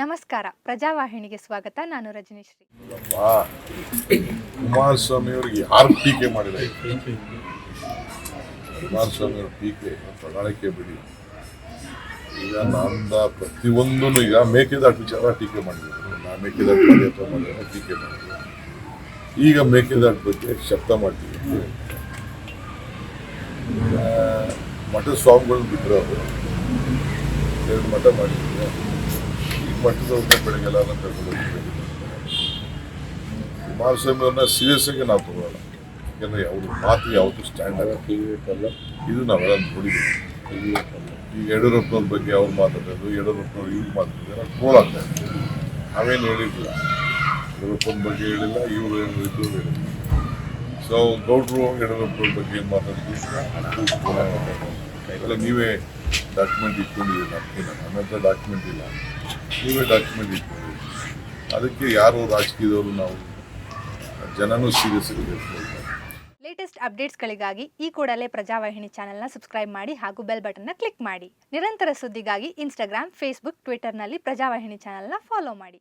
ನಮಸ್ಕಾರ. ಪ್ರಜಾವಾಹಿನಿಗೆ ಸ್ವಾಗತ. ನಾನು ರಜನೀಶ್ರೀ. ಕುಮಾರಸ್ವಾಮಿ ಅವರಿಗೆ ಯಾರು ಟೀಕೆ ಮಾಡಿಲ್ಲ ಕುಮಾರಸ್ವಾಮಿ ಅವ್ರ ಟೀಕೆ ಪ್ರಣಾಳಿಕೆ ಬಿಡಿ. ಈಗ ನಂದ ಪ್ರತಿಯೊಂದನ್ನು ಈಗ ಮೇಕೆದಾಟು ವಿಚಾರ ಟೀಕೆ ಮಾಡಿದ್ರು. ನಾ ಮೇಕೆದಾಟು ಮಾಡಿದ್ರೆ ಟೀಕೆ ಮಾಡಿದ್ರು. ಈಗ ಮೇಕೆದಾಟು ಬಗ್ಗೆ ಶಬ್ದ ಮಾಡ್ತೀವಿ. ಮಠ ಮಠದ ಸ್ವಾಮಿಗಳನ್ನ ಬಿಟ್ಟರು ಅವರು. ಎರಡು ಮಠ ಮಾಡಿದ್ರು. ಮಠದವ್ರನ್ನ ಬೆಳಗ್ಗೆಲ್ಲ ಕರ್ಕೊಂಡು ಹೋಗ್ತೀವಿ ಕುಮಾರಸ್ವಾಮಿ ಅವ್ರನ್ನ ಸೀರಿಯಸ್ ಆಗಿ ನಾವು ತಗೊಳ್ಳೋಣ. ಯಾಕಂದರೆ ಅವ್ರ ಮಾತು ಯಾವುದು ಸ್ಟ್ಯಾಂಡ್ ಆಗಲ್ಲ ಇದು ನಾವೆಲ್ಲ ನೋಡಿದ್ದೀವಿ. ಈಗ ಯಡಿಯೂರಪ್ಪನವ್ರ ಬಗ್ಗೆ ಅವ್ರು ಮಾತಾಡೋದು ಯಡಿಯೂರಪ್ಪನವ್ರು ಇವ್ರು ಮಾತಾಡೋದು ಟ್ರೋಲ್ ಆಗ್ತಾ ಇದೆ. ನಾವೇನು ಹೇಳಿರಲಿಲ್ಲ ಯಡಿಯೂರಪ್ಪನ ಬಗ್ಗೆ ಹೇಳಿಲ್ಲ, ಇವರು ಹೇಳಿದ್ದು ಹೇಳಿಲ್ಲ. ಸೊ ಗೌಡ್ರು ಯಡಿಯೂರಪ್ಪನವ್ರ ಬಗ್ಗೆ ಏನು ಮಾತಾಡ್ತೀವಿ ಎಲ್ಲ ನೀವೇ ಡಾಕ್ಯುಮೆಂಟ್ ಇಟ್ಕೊಂಡಿದ್ದೀರಿ ನಮ್ಗಿಲ್ಲ ನನ್ನ ಹತ್ರ ಡಾಕ್ಯುಮೆಂಟ್ ಇಲ್ಲ. ನೀವೇ ಡಾಕ್ಯುಮೆಂಟ್ ಇಟ್ಕೊಂಡಿದ್ದೀರಿ ಅದಕ್ಕೆ ಯಾರು ರಾಜಕೀಯದವರು ನಾವು ಜನನೂ ಸೀರಿಯಸ್ ಇರಬೇಕು ಲೇಟೆಸ್ಟ್ ಅಪ್ಡೇಟ್ಸ್ಗಳಿಗಾಗಿ ಈ ಕೂಡಲೇ ಪ್ರಜಾವಾಹಿನಿ ಚಾನೆಲ್ನ ಸಬ್ಸ್ಕ್ರೈಬ್ ಮಾಡಿ ಹಾಗೂ ಬೆಲ್ ಬಟನ್ನ ಕ್ಲಿಕ್ ಮಾಡಿ. ನಿರಂತರ ಸುದ್ದಿಗಾಗಿ ಇನ್ಸ್ಟಾಗ್ರಾಮ್ ಫೇಸ್ಬುಕ್ ಟ್ವಿಟರ್ನಲ್ಲಿ ಪ್ರಜಾವಾಹಿನಿ ಚಾನೆಲ್ನ ಫಾಲೋ ಮಾಡಿ.